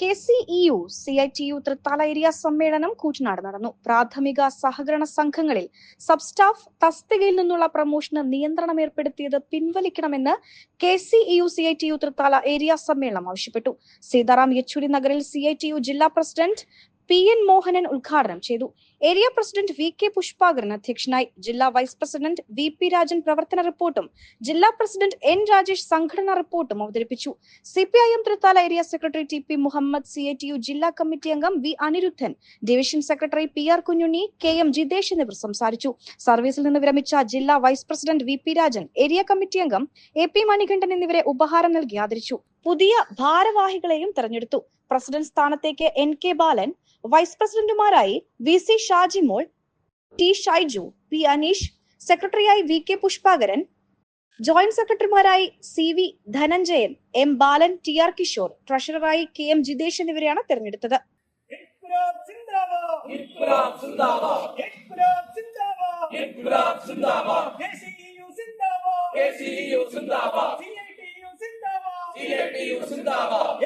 K C E U C I T U Thrithala area സമ്മേളനം കൂറ്റനാട് നടന്നു. പ്രാഥമിക സഹകരണ സംഘങ്ങളിൽ സബ് സ്റ്റാഫ് തസ്തികയിൽ നിന്നുള്ള പ്രമോഷന് നിയന്ത്രണം ഏർപ്പെടുത്തിയത് പിൻവലിക്കണമെന്ന് K C E U C I T U Thrithala area സമ്മേളനം ആവശ്യപ്പെട്ടു. സീതാറാം യെച്ചൂരി നഗറിൽ സി ഐ ടി യു ജില്ലാ പ്രസിഡന്റ് പി എൻ മോഹനൻ ഉദ്ഘാടനം ചെയ്തു. Area president V K Pushpakaran അധ്യക്ഷനായി ജില്ലാ vice president V P Rajan പ്രവർത്തന റിപ്പോർട്ടും ജില്ലാ പ്രസിഡന്റ് എൻ രാജേഷ് സംഘടനാ റിപ്പോർട്ടും അവതരിപ്പിച്ചു. C P I M Thrithala area secretary T P Muhammad C A T U ജില്ലാ കമ്മിറ്റി അംഗം V Aniruddhan division secretary P R Kunhunni K M Jithesh എന്നിവർ സംസാരിച്ചു. സർവീസിൽ നിന്ന് വിരമിച്ച ജില്ലാ vice president V P Rajan area committee അംഗം A P Manikandan എന്നിവരെ ഉപഹാരം നൽകി ആദരിച്ചു. പുതിയ ഭാരവാഹികളെയും തെരഞ്ഞെടുത്തു. പ്രസിഡന്റ് സ്ഥാനത്തേക്ക് N K Balan vice പ്രസിഡന്റുമാരായി V C Shajimol T Shyju P Aneesh സെക്രട്ടറിയായി V K Pushpakaran joint സെക്രട്ടറിമാരായി C V Dhananjayan M Balan T R Kishore ട്രഷററായി K M Jithesh എന്നിവരെയാണ് തെരഞ്ഞെടുത്തത്. സിന്ദാബാദ്.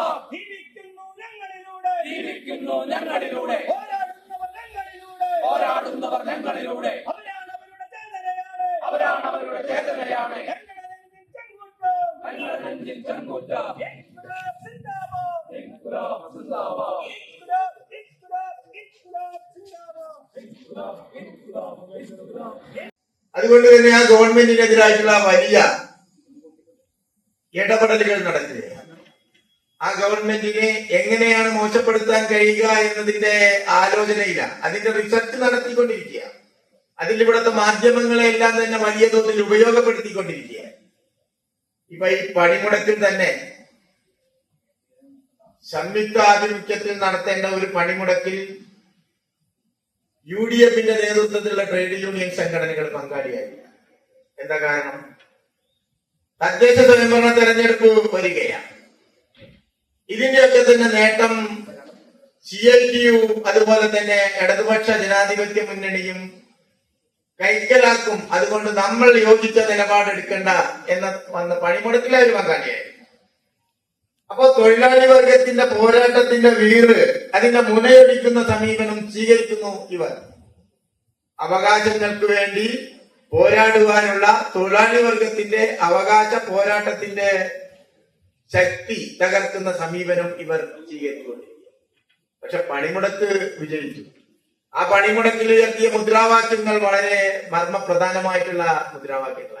ജീവിക്കുന്നു ഞങ്ങളിലൂടെ. പോരാടുന്നവർ ഞങ്ങളിലൂടെ. അവരാണ് അവരുടെ ചേതനയാണ്. നെഞ്ചിൽ ചെങ്കൂറ്റ. അതുകൊണ്ട് തന്നെ ആ ഗവൺമെന്റിനെതിരായിട്ടുള്ള വലിയ ഇടപെടലുകൾ നടക്കുകയാണ് ആ ഗവൺമെന്റിനെ എങ്ങനെയാണ് മോശപ്പെടുത്താൻ കഴിയുക എന്നതിന്റെ ആലോചനയില്ല. അതിന്റെ റിസർച്ച് നടത്തിക്കൊണ്ടിരിക്കുക. അതിൽ ഇവിടുത്തെ മാധ്യമങ്ങളെ എല്ലാം തന്നെ വലിയ തോതിൽ ഉപയോഗപ്പെടുത്തിക്കൊണ്ടിരിക്കുക. ഇപ്പൊ ഈ പണിമുടക്കിൽ തന്നെ സംയുക്ത ആഭിമുഖ്യത്തിൽ നടത്തേണ്ട ഒരു പണിമുടക്കിൽ യു ഡി എഫിന്റെ നേതൃത്വത്തിലുള്ള ട്രേഡ് യൂണിയൻ സംഘടനകൾ പങ്കാളിയായില്ല. എന്താ കാരണം? തദ്ദേശ സ്വയംഭരണ തെരഞ്ഞെടുപ്പ് വരികയാണ്. ഇതിന്റെയൊക്കെ തന്നെ നേട്ടം സി എൽ ടി യു അതുപോലെ തന്നെ ഇടതുപക്ഷ ജനാധിപത്യ മുന്നണിയും കൈക്കലാക്കും. അതുകൊണ്ട് നമ്മൾ യോജിച്ച നിലപാടെടുക്കേണ്ട എന്ന വന്ന ഒരു പങ്കാളിയായി. അപ്പോ തൊഴിലാളി വർഗത്തിന്റെ പോരാട്ടത്തിന്റെ വീറ് അതിന്റെ മുനയൊടിക്കുന്ന സമീപനം സ്വീകരിക്കുന്നു ഇവർ. അവകാശങ്ങൾക്ക് വേണ്ടി പോരാടുവാനുള്ള തൊഴിലാളി വർഗത്തിന്റെ അവകാശ പോരാട്ടത്തിന്റെ ശക്തി തകർക്കുന്ന സമീപനം ഇവർ സ്വീകരിച്ചുകൊണ്ടിരിക്കുക പക്ഷെ പണിമുടക്ക് വിജയിച്ചു. ആ പണിമുടക്കിൽ ഉയർത്തിയ മുദ്രാവാക്യങ്ങൾ വളരെ മർമ്മപ്രധാനമായിട്ടുള്ള മുദ്രാവാക്യങ്ങളായി